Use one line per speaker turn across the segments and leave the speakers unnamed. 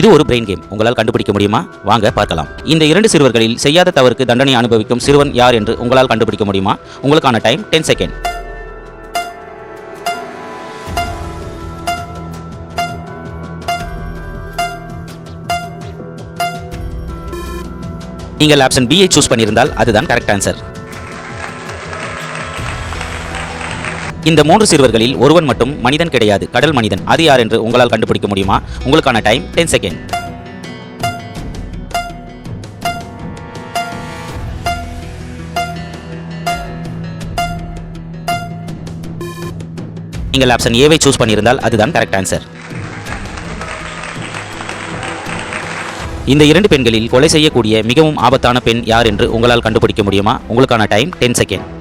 இது ஒரு brain game உங்களால் கண்டுபிடிக்க முடியுமா? வாங்க பார்க்கலாம். இந்த இரண்டு சிறுவர்களில் செய்யாத தவறுக்கு தண்டனை அனுபவிக்கும் சிறுவன் யார் என்று உங்களால் கண்டுபிடிக்க முடியுமா? உங்களுக்கான டைம் டென் செகண்ட் நீங்கள் ஆப்ஷன் பியை சூஸ் பண்ணியிருந்தால் அதுதான் கரெக்ட் ஆன்சர் இந்த மூன்று சிறுவர்களில் ஒருவன் மட்டும் மனிதன் கிடையாது கடல் மனிதன். அது யார் என்று உங்களால் கண்டுபிடிக்க முடியுமா? உங்களுக்கான டைம் டென் செகண்ட் நீங்கள் ஆப்ஷன் ஏவை சூஸ் பண்ணியிருந்தால் அதுதான் கரெக்ட் ஆன்சர் இந்த இரண்டு பெண்களில் கொலை செய்யக்கூடிய மிகவும் ஆபத்தான பெண் யார் என்று உங்களால் கண்டுபிடிக்க முடியுமா? உங்களுக்கான டைம் டென் செகண்ட்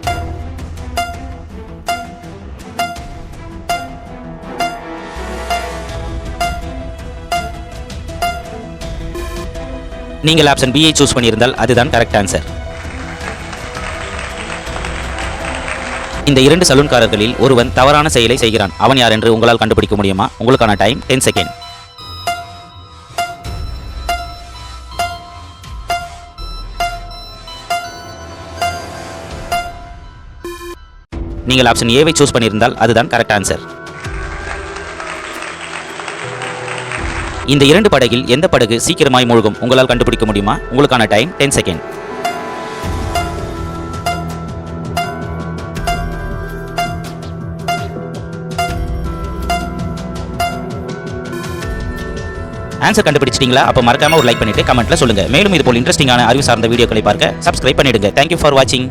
நீங்கள் ஆப்ஷன் பியை சூஸ் பண்ணியிருந்தால் அதுதான் கரெக்ட் ஆன்சர் இந்த இரண்டு சலூன்காரர்களில் ஒருவன் தவறான செயலை செய்கிறான். அவன் யார் என்று உங்களால் கண்டுபிடிக்க முடியுமா? உங்களுக்கான டைம் டென் செகண்ட் நீங்கள் ஆப்ஷன் ஏவை சூஸ் பண்ணியிருந்தால் அதுதான் கரெக்ட் ஆன்சர் இந்த இரண்டு படகில் எந்த படகு சீக்கிரமாய் மூழ்கும் உங்களால் கண்டுபிடிக்க முடியுமா? உங்களுக்கான டைம் டென் செகண்ட் ஆன்சர் கண்டுபிடிச்சிட்டீங்களா? அப்போ மறக்காம ஒரு லைக் பண்ணிட்டு கமெண்ட்ல சொல்லுங்க. மேலும் இது போல் இன்ட்ரெஸ்டிங்கான அறிவு சார்ந்த வீடியோக்களை பார்க்க சப்ஸ்கிரைப் பண்ணிடுங்க. தேங்க்யூ ஃபார் வாட்சிங்